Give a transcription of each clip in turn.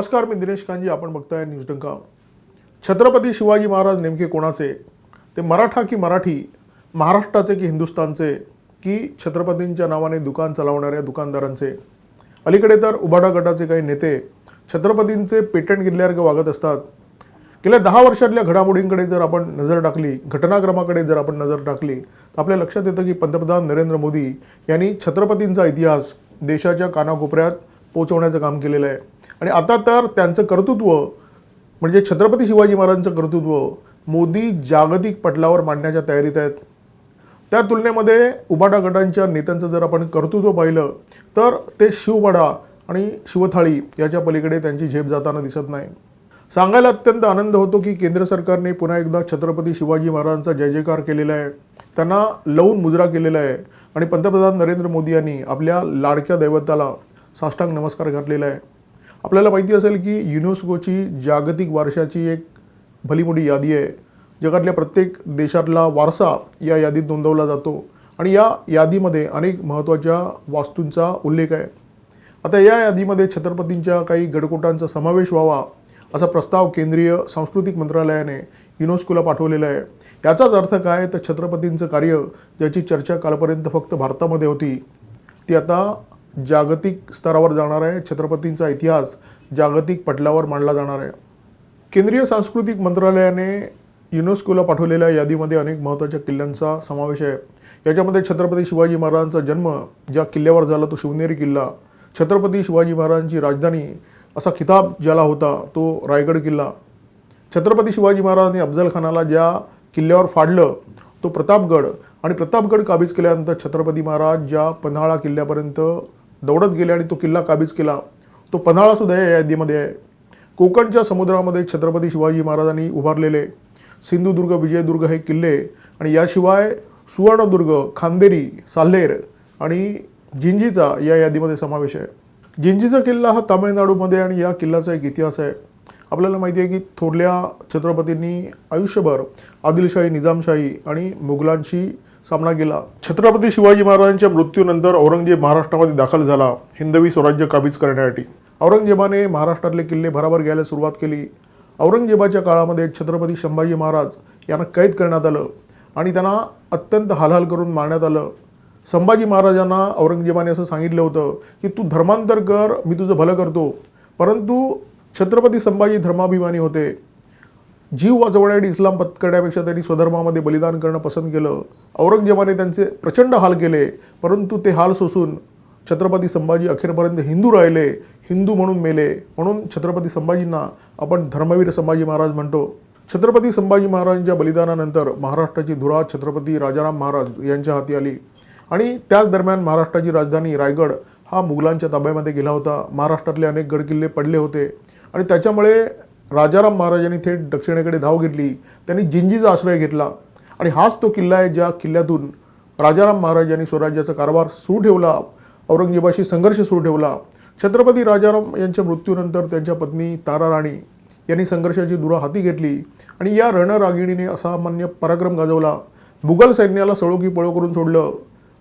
नमस्कार मी दिनेश कांजी. आपण बघताय न्यूज डंका. छत्रपती शिवाजी महाराज नेमके कोणाचे? ते मराठा की मराठी? महाराष्ट्राचे की हिंदुस्थानचे? की छत्रपतींच्या नावाने दुकान चालवणाऱ्या दुकानदारांचे? अलीकडे तर उबाडा गटाचे काही नेते छत्रपतींचे पेटंट घेतल्यासारखे वागत असतात. गेल्या दहा वर्षातल्या घडामोडींकडे जर आपण नजर टाकली घटनाक्रमाकडे जर आपण नजर टाकली तर आपल्या लक्षात येतं की पंतप्रधान नरेंद्र मोदी यांनी छत्रपतींचा इतिहास देशाच्या कानाकोपऱ्यात पोचवण्याचं काम केलेलं आहे. आणि आता तर त्यांचं कर्तृत्व म्हणजे छत्रपती शिवाजी महाराजांचं कर्तृत्व मोदी जागतिक पटलावर मांडण्याच्या तयारीत आहेत. त्या तुलनेमध्ये उबाडा गटांच्या नेत्यांचं जर आपण कर्तृत्व पाहिलं तर ते शिवबाडा आणि शिवथाळी याच्या पलीकडे त्यांची झेप जाताना दिसत नाही. सांगायला अत्यंत आनंद होतो की केंद्र सरकारने पुन्हा एकदा छत्रपती शिवाजी महाराजांचा जय जयकार केलेला आहे. त्यांना लवून मुजरा केलेला आहे आणि पंतप्रधान नरेंद्र मोदी यांनी आपल्या लाडक्या दैवताला साष्टांग नमस्कार घातलेला आहे. आपल्याला माहिती असेल की युनेस्कोची जागतिक वारशाची एक भलीमोठी यादी आहे जगातल्या प्रत्येक देशातला वारसा या यादीत नोंदवला जातो. आणि या यादीमध्ये अनेक महत्त्वाच्या वास्तूंचा उल्लेख आहे. आता या यादीमध्ये छत्रपतींच्या काही गडकोटांचा समावेश व्हावा असा प्रस्ताव केंद्रीय सांस्कृतिक मंत्रालयाने युनेस्कोला पाठवलेला आहे. याचाच अर्थ काय? तर छत्रपतींचं कार्य ज्याची चर्चा कालपर्यंत फक्त भारतामध्ये होती ती आता जागतिक स्तरावर जाणार आहे. छत्रपतींचा इतिहास जागतिक पटलावर मांडला जाणार आहे. केंद्रीय सांस्कृतिक मंत्रालयाने युनेस्कोला पाठवलेल्या यादीमध्ये अनेक महत्त्वाच्या किल्ल्यांचा समावेश आहे. याच्यामध्ये छत्रपती शिवाजी महाराजांचा जन्म ज्या किल्ल्यावर झाला तो शिवनेरी किल्ला छत्रपती शिवाजी महाराजांची राजधानी असा खिताब ज्याला होता तो रायगड किल्ला छत्रपती शिवाजी महाराजांनी अफजलखानाला ज्या किल्ल्यावर फाडलं तो प्रतापगड आणि प्रतापगड काबीज केल्यानंतर छत्रपती महाराज ज्या पन्हाळा किल्ल्यापर्यंत दौडत गेले आणि तो किल्ला काबीज केला. तो पन्हाळासुद्धा या यादीमध्ये आहे. कोकणच्या समुद्रामध्ये छत्रपती शिवाजी महाराजांनी उभारलेले सिंधुदुर्ग विजयदुर्ग हे किल्ले आणि याशिवाय सुवर्णदुर्ग खांदेरी साल्हेर आणि जिंजीचा या यादीमध्ये समावेश आहे. जिंजीचा किल्ला हा तामिळनाडूमध्ये आणि या किल्ल्याचा एक इतिहास आहे. आपल्याला माहिती आहे की थोरल्या छत्रपतींनी आयुष्यभर आदिलशाही निजामशाही आणि मुघलांशी सामना केला छत्रपती शिवाजी महाराजांच्या मृत्यूनंतर औरंगजेब महाराष्ट्रामध्ये दाखल झाला. हिंदवी स्वराज्य काबीज करण्यासाठी. औरंगजेबाने महाराष्ट्रातले किल्ले भराभर घ्यायला सुरुवात केली. औरंगजेबाच्या काळामध्ये छत्रपती संभाजी महाराज यांना कैद करण्यात आलं आणि त्यांना अत्यंत हालहाल करून मारण्यात आलं. संभाजी महाराजांना औरंगजेबाने असं सांगितलं होतं की तू धर्मांतर कर मी तुझं भलं करतो. परंतु छत्रपती संभाजी धर्माभिमानी होते. जीव वाचवण्यासाठी इस्लाम पत्करण्यापेक्षा त्यांनी स्वधर्मामध्ये बलिदान करणं पसंत केलं. औरंगजेबाने त्यांचे प्रचंड हाल केले परंतु ते हाल सोसून छत्रपती संभाजी अखेरपर्यंत हिंदू राहिले हिंदू म्हणून मेले. म्हणून छत्रपती संभाजींना आपण धर्मवीर संभाजी महाराज म्हणतो. छत्रपती संभाजी महाराजांच्या बलिदानानंतर महाराष्ट्राची धुरा छत्रपती राजाराम महाराज यांच्या हाती आली. आणि त्याच दरम्यान महाराष्ट्राची राजधानी रायगड हा मुघलांच्या ताब्यामध्ये गेला होता. महाराष्ट्रातले अनेक गडकिल्ले पडले होते. आणि त्याच्यामुळे राजाराम महाराजांनी थेट दक्षिणेकडे धाव घेतली. त्यांनी जिंजीचा आश्रय घेतला. आणि हाच तो किल्ला आहे ज्या किल्ल्यातून राजाराम महाराज यांनी स्वराज्याचा कारभार सुरू ठेवला. औरंगजेबाशी संघर्ष सुरू ठेवला. छत्रपती राजाराम यांच्या मृत्यूनंतर त्यांच्या पत्नी तारा राणी यांनी संघर्षाची दुरा हाती घेतली आणि या रणरागिणीने असामान्य पराक्रम गाजवला. मुघल सैन्याला सळोकी पळो करून सोडलं.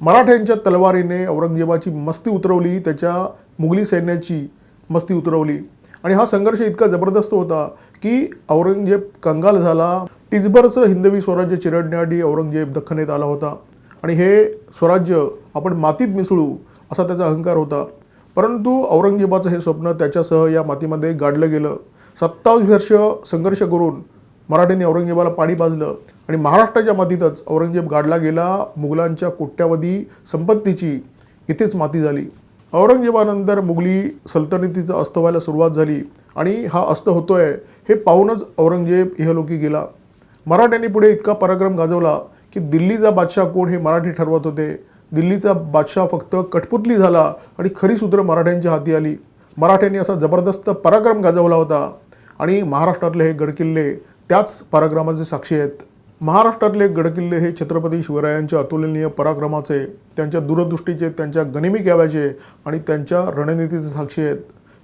मराठ्यांच्या तलवारीने औरंगजेबाची मस्ती उतरवली. त्याच्या मुघली सैन्याची मस्ती उतरवली. आणि हा संघर्ष इतका जबरदस्त होता की औरंगजेब कंगाल झाला. टिचभरचं हिंदवी स्वराज्य चिरडण्यासाठी औरंगजेब दख्खनेत आला होता. आणि हे स्वराज्य आपण मातीत मिसळू असा त्याचा अहंकार होता. परंतु औरंगजेबाचं हे स्वप्न त्याच्यासह या मातीमध्ये गाडलं गेलं. सत्तावीस वर्ष संघर्ष करून मराठ्यांनी औरंगजेबाला पाणी पाजलं आणि महाराष्ट्राच्या मातीतच औरंगजेब गाडला गेला. मुघलांच्या कोट्यावधी संपत्तीची इथेच माती झाली. औरंगजेबानंतर मुघली सल्तनतीचं अस्त व्हायला सुरुवात झाली आणि हा अस्त होतोय हे पाहूनच औरंगजेब इहलोकी गेला. मराठ्यांनी पुढे इतका पराक्रम गाजवला की दिल्लीचा बादशाह कोण हे मराठी ठरवत होते. दिल्लीचा बादशाह फक्त कठपुतली झाला आणि खरी सूत्र मराठ्यांच्या हाती आली. मराठ्यांनी असा जबरदस्त पराक्रम गाजवला होता आणि महाराष्ट्रातले हे गडकिल्ले त्याच पराक्रमाचे साक्षी आहेत. महाराष्ट्रातले गडकिल्ले हे छत्रपती शिवरायांच्या अतुलनीय पराक्रमाचे त्यांच्या दूरदृष्टीचे त्यांच्या गनिमी कॅव्याचे आणि त्यांच्या रणनीतीचे साक्षी आहेत.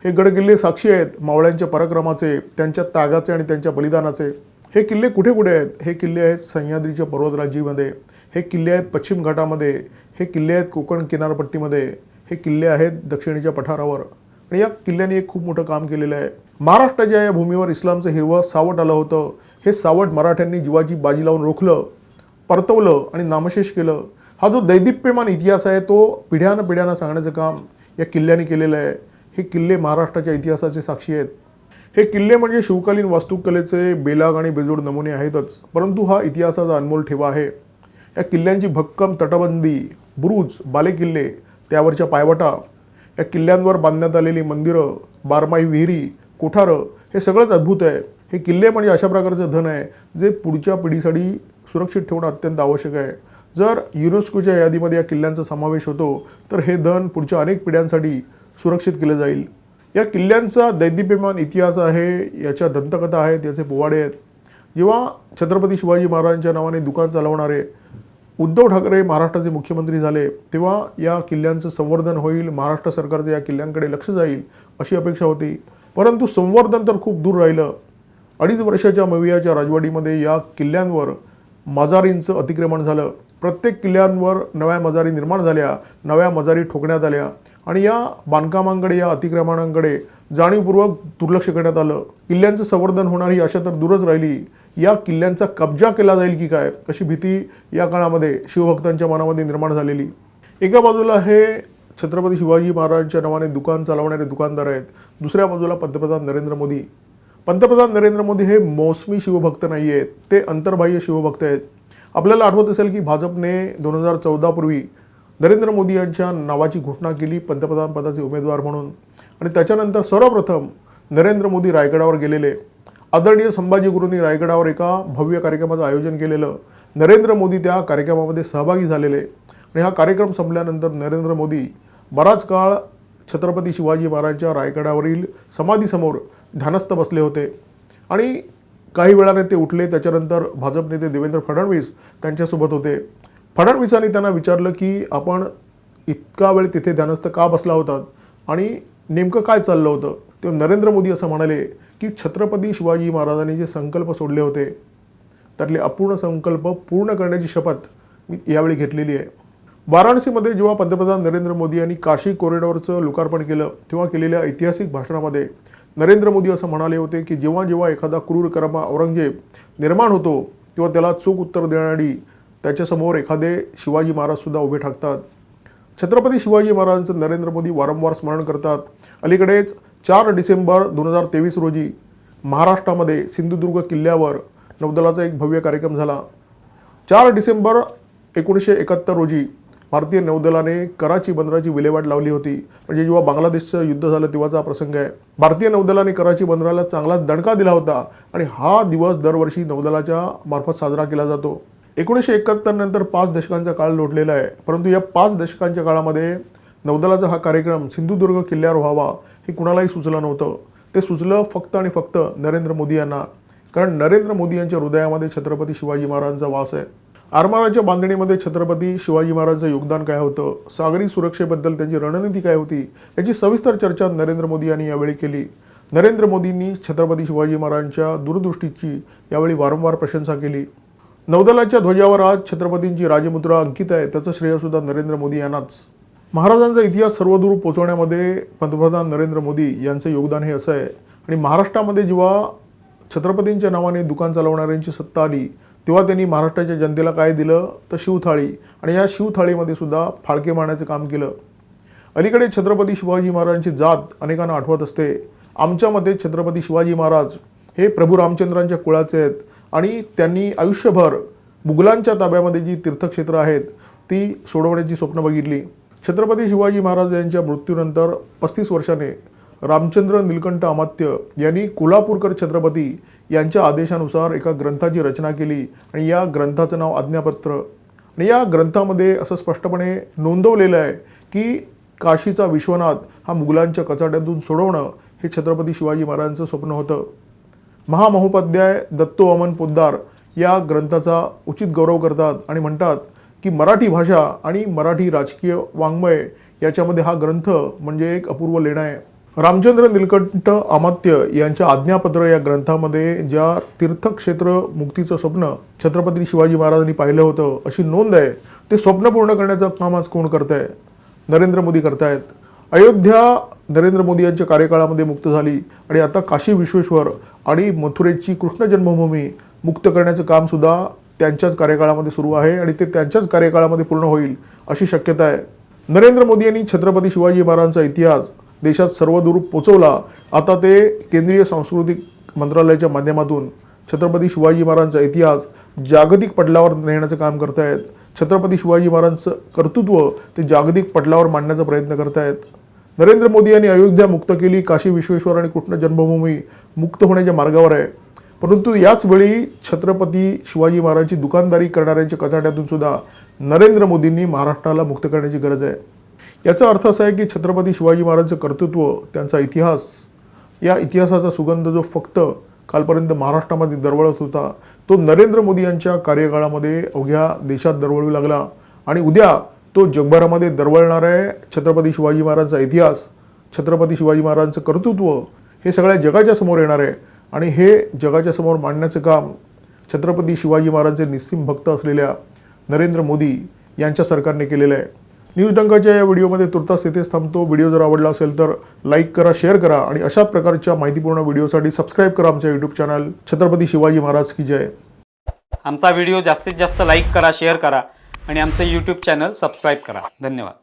हे गडकिल्ले साक्षी आहेत मावळ्यांच्या पराक्रमाचे त्यांच्या त्यागाचे आणि त्यांच्या बलिदानाचे. हे किल्ले कुठे कुठे आहेत? हे किल्ले आहेत सह्याद्रीच्या पर्वतराजीमध्ये हे किल्ले आहेत पश्चिम घाटामध्ये. हे किल्ले आहेत कोकण किनारपट्टीमध्ये. हे किल्ले आहेत दक्षिणेच्या पठारावर. आणि या किल्ल्याने एक खूप मोठं काम केलेलं आहे. महाराष्ट्राच्या या भूमीवर इस्लामचं हिरवं सावट आलं होतं. हे सावट मराठ्यांनी जीवाची बाजी लावून रोखलं परतवलं आणि नामशेष केलं. हा जो दैदिप्यमान इतिहास आहे तो पिढ्यानं पिढ्यानं सांगण्याचं काम या किल्ल्याने केलेलं आहे. हे किल्ले महाराष्ट्राच्या इतिहासाचे साक्षी आहेत. हे किल्ले म्हणजे शिवकालीन वास्तुकलेचे बेलाग आणि बेजोड नमुने आहेतच परंतु हा इतिहासाचा अनमोल ठेवा आहे. या किल्ल्यांची भक्कम तटबंदी बुरुज बालेकिल्ले त्यावरच्या पायवटा या किल्ल्यांवर बांधण्यात आलेली मंदिरं बारमाही विहिरी कोठारं हे सगळंच अद्भुत आहे. हे किल्ले म्हणजे अशा प्रकारचं धन आहे जे पुढच्या पिढीसाठी सुरक्षित ठेवणं अत्यंत आवश्यक आहे. जर युनेस्कोच्या यादीमध्ये या किल्ल्यांचा समावेश होतो तर हे धन पुढच्या अनेक पिढ्यांसाठी सुरक्षित केलं जाईल. या किल्ल्यांचा दैदिप्यमान इतिहास आहे याच्या दंतकथा आहेत याचे पोवाडे आहेत. जेव्हा छत्रपती शिवाजी महाराजांच्या नावाने दुकान चालवणारे उद्धव ठाकरे महाराष्ट्राचे मुख्यमंत्री झाले तेव्हा या किल्ल्यांचं संवर्धन होईल महाराष्ट्र सरकारचं या किल्ल्यांकडे लक्ष जाईल अशी अपेक्षा होती. परंतु संवर्धन तर खूप दूर राहिलं. अडीच वर्षाच्या मवियाच्या राजवाडीमध्ये या किल्ल्यांवर मजारींचं अतिक्रमण झालं. प्रत्येक किल्ल्यांवर नव्या मजारी निर्माण झाल्या नव्या मजारी ठोकण्यात आल्या आणि या बांधकामांकडे या अतिक्रमणांकडे जाणीवपूर्वक दुर्लक्ष करण्यात आलं. किल्ल्यांचं संवर्धन होणार ही आशा तर दूरच राहिली. या किल्ल्यांचा कब्जा केला जाईल की काय अशी भीती या काळामध्ये शिवभक्तांच्या मनामध्ये निर्माण झालेली. एका बाजूला हे छत्रपती शिवाजी महाराजांच्या नावाने दुकान चालवणारे दुकानदार आहेत. दुसऱ्या बाजूला पंतप्रधान नरेंद्र मोदी. पंतप्रधान नरेंद्र मोदी हे मोसमी शिवभक्त नाही आहेत ते अंतर्बाह्य शिवभक्त आहेत. आपल्याला आठवत असेल की भाजपने दोन हजार चौदापूर्वी नरेंद्र मोदी यांच्या नावाची घोषणा केली पंतप्रधान पदाचे उमेदवार म्हणून. आणि त्याच्यानंतर सर्वप्रथम नरेंद्र मोदी रायगडावर गेलेले. आदरणीय संभाजी गुरूंनी रायगडावर एका भव्य कार्यक्रमाचं आयोजन केलेलं. नरेंद्र मोदी त्या कार्यक्रमामध्ये सहभागी झालेले. आणि हा कार्यक्रम संपल्यानंतर नरेंद्र मोदी बराच काळ छत्रपती शिवाजी महाराजांच्या रायगडावरील समाधीसमोर ध्यानस्थ बसले होते. आणि काही वेळाने ते उठले. त्याच्यानंतर भाजप नेते देवेंद्र फडणवीस त्यांच्यासोबत होते. फडणवीसांनी त्यांना विचारलं की आपण इतका वेळ तिथे ध्यानस्थ का बसला होतात आणि नेमकं काय चाललं होतं? तेव्हा नरेंद्र मोदी असं म्हणाले की छत्रपती शिवाजी महाराजांनी जे संकल्प सोडले होते त्यातले अपूर्ण संकल्प पूर्ण करण्याची शपथ मी यावेळी घेतलेली आहे. वाराणसीमध्ये जेव्हा पंतप्रधान नरेंद्र मोदी यांनी काशी कॉरिडॉरचं लोकार्पण केलं तेव्हा केलेल्या ऐतिहासिक भाषणामध्ये नरेंद्र मोदी असं म्हणाले होते की जेव्हा जेव्हा एखादा क्रूर कर्मा औरंगजेब निर्माण होतो तेव्हा त्याला चूक उत्तर देणारी त्याच्यासमोर एखादे शिवाजी महाराजसुद्धा उभे ठाकतात. छत्रपती शिवाजी महाराजांचं नरेंद्र मोदी वारंवार स्मरण करतात. अलीकडेच चार डिसेंबर दोन हजार तेवीस रोजी महाराष्ट्रामध्ये सिंधुदुर्ग किल्ल्यावर नौदलाचा एक भव्य कार्यक्रम झाला. चार डिसेंबर एकोणीसशे एकाहत्तर रोजी भारतीय नौदलाने कराची बंदराची विल्हेवाट लावली होती. म्हणजे जेव्हा बांगलादेशचं युद्ध झालं तेव्हाचा हा प्रसंग आहे. भारतीय नौदलाने कराची बंदराला चांगला दणका दिला होता आणि हा दिवस दरवर्षी नौदलाच्या मार्फत साजरा केला जातो. एकोणीसशे एकाहत्तर नंतर पाच दशकांचा काळ लोटलेला आहे. परंतु या पाच दशकांच्या काळामध्ये नौदलाचा हा कार्यक्रम सिंधुदुर्ग किल्ल्यावर व्हावा हे कुणालाही सुचलं नव्हतं. ते सुचलं फक्त आणि फक्त नरेंद्र मोदी यांना. कारण नरेंद्र मोदी यांच्या हृदयामध्ये छत्रपती शिवाजी महाराजांचा वास आहे. आरमाराच्या बांधणीमध्ये छत्रपती शिवाजी महाराजांचं योगदान काय होतं? सागरी सुरक्षेबद्दल त्यांची रणनीती काय होती? याची सविस्तर चर्चा नरेंद्र मोदी यांनी यावेळी केली. नरेंद्र मोदींनी छत्रपती शिवाजी महाराजांच्या दूरदृष्टीची यावेळी वारंवार प्रशंसा केली. नौदलाच्या ध्वजावर आज छत्रपतींची राजमुद्रा अंकित आहे. त्याचं श्रेयसुद्धा नरेंद्र मोदी यांनाच. महाराजांचा इतिहास सर्वदूर पोचवण्यामध्ये पंतप्रधान नरेंद्र मोदी यांचं योगदान हे असं आहे. आणि महाराष्ट्रामध्ये जेव्हा छत्रपतींच्या नावाने दुकान चालवणाऱ्यांची सत्ता आली तेव्हा त्यांनी महाराष्ट्राच्या जनतेला काय दिलं? तर शिवथाळी. आणि या शिवथाळीमध्ये सुद्धा फाळके मारण्याचं काम केलं. अलीकडे छत्रपती शिवाजी महाराजांची जात अनेकांना आठवत असते. आमच्या मते छत्रपती शिवाजी महाराज हे प्रभू रामचंद्रांच्या कुळाचे आहेत. आणि त्यांनी आयुष्यभर मुघलांच्या ताब्यामध्ये जी तीर्थक्षेत्रं आहेत ती सोडवण्याची स्वप्न बघितली. छत्रपती शिवाजी महाराज यांच्या मृत्यूनंतर पस्तीस वर्षाने रामचंद्र निलकंठ अमात्य यांनी कोल्हापूरकर छत्रपती यांच्या आदेशानुसार एका ग्रंथाची रचना केली आणि या ग्रंथाचं नाव आज्ञापत्र. आणि या ग्रंथामध्ये असं स्पष्टपणे नोंदवलेलं आहे की काशीचा विश्वनाथ हा मुघलांच्या कचाट्यातून सोडवणं हे छत्रपती शिवाजी महाराजांचं स्वप्न होतं. महामहोपाध्याय दत्तो अमन पोद्दार या ग्रंथाचा उचित गौरव करतात आणि म्हणतात की मराठी भाषा आणि मराठी राजकीय वाङ्मय याच्यामध्ये हा ग्रंथ म्हणजे एक अपूर्व लेणं आहे. रामचंद्र निलकंठ अमात्य यांच्या आज्ञापत्र या ग्रंथामध्ये ज्या तीर्थक्षेत्र मुक्तीचं स्वप्न छत्रपती शिवाजी महाराजांनी पाहिलं होतं अशी नोंद आहे. ते स्वप्न पूर्ण करण्याचं काम आज कोण करत आहे नरेंद्र मोदी करतायत. अयोध्या नरेंद्र मोदी यांच्या कार्यकाळामध्ये मुक्त झाली आणि आता काशी विश्वेश्वर आणि मथुरेची कृष्ण जन्मभूमी मुक्त करण्याचं कामसुद्धा त्यांच्याच कार्यकाळामध्ये सुरू आहे आणि ते त्यांच्याच कार्यकाळामध्ये पूर्ण होईल अशी शक्यता आहे. नरेंद्र मोदी यांनी छत्रपती शिवाजी महाराजांचा इतिहास देशात सर्वदूर पोचवला आता ते केंद्रीय सांस्कृतिक मंत्रालयाच्या माध्यमातून छत्रपती शिवाजी महाराजांचा इतिहास जागतिक पटलावर नेण्याचं काम करतायत. छत्रपती शिवाजी महाराजांचं कर्तृत्व ते जागतिक पटलावर मांडण्याचा प्रयत्न करतायत. नरेंद्र मोदी यांनी अयोध्या मुक्त केली काशी विश्वेश्वर आणि कृष्ण जन्मभूमी मुक्त होण्याच्या मार्गावर आहे. परंतु याच वेळी छत्रपती शिवाजी महाराजांची दुकानदारी करणाऱ्यांच्या कचाट्यातून सुद्धा नरेंद्र मोदींनी महाराष्ट्राला मुक्त करण्याची गरज आहे. याचा अर्थ असा आहे की छत्रपती शिवाजी महाराजांचं कर्तृत्व त्यांचा इतिहास या इतिहासाचा सुगंध जो फक्त कालपर्यंत महाराष्ट्रामध्ये दरवळत होता तो नरेंद्र मोदी यांच्या कार्यकाळामध्ये अवघ्या देशात दरवळू लागला आणि उद्या तो जगभरामध्ये दरवळणार आहे. छत्रपती शिवाजी महाराजांचा इतिहास छत्रपती शिवाजी महाराजांचं कर्तृत्व हे सगळ्या जगाच्या समोर येणार आहे आणि हे जगाच्या समोर मांडण्याचं काम छत्रपती शिवाजी महाराजांचे निस्सिम भक्त असलेल्या नरेंद्र मोदी यांच्या सरकारने केलेलं आहे. न्यूज डंकाच्या या व्हिडिओमध्ये तुर्तास तिथेच थांबतो. व्हिडिओ जर आवडला असेल तर लाईक करा शेअर करा आणि अशा प्रकारच्या माहितीपूर्ण व्हिडिओसाठी सबस्क्राईब करा आमच्या यूट्यूब चॅनल छत्रपती शिवाजी महाराज की जय. आमचा व्हिडिओ जास्तीत जास्त लाईक करा शेअर करा आणि आमचं यूट्यूब चॅनल सबस्क्राईब करा. धन्यवाद.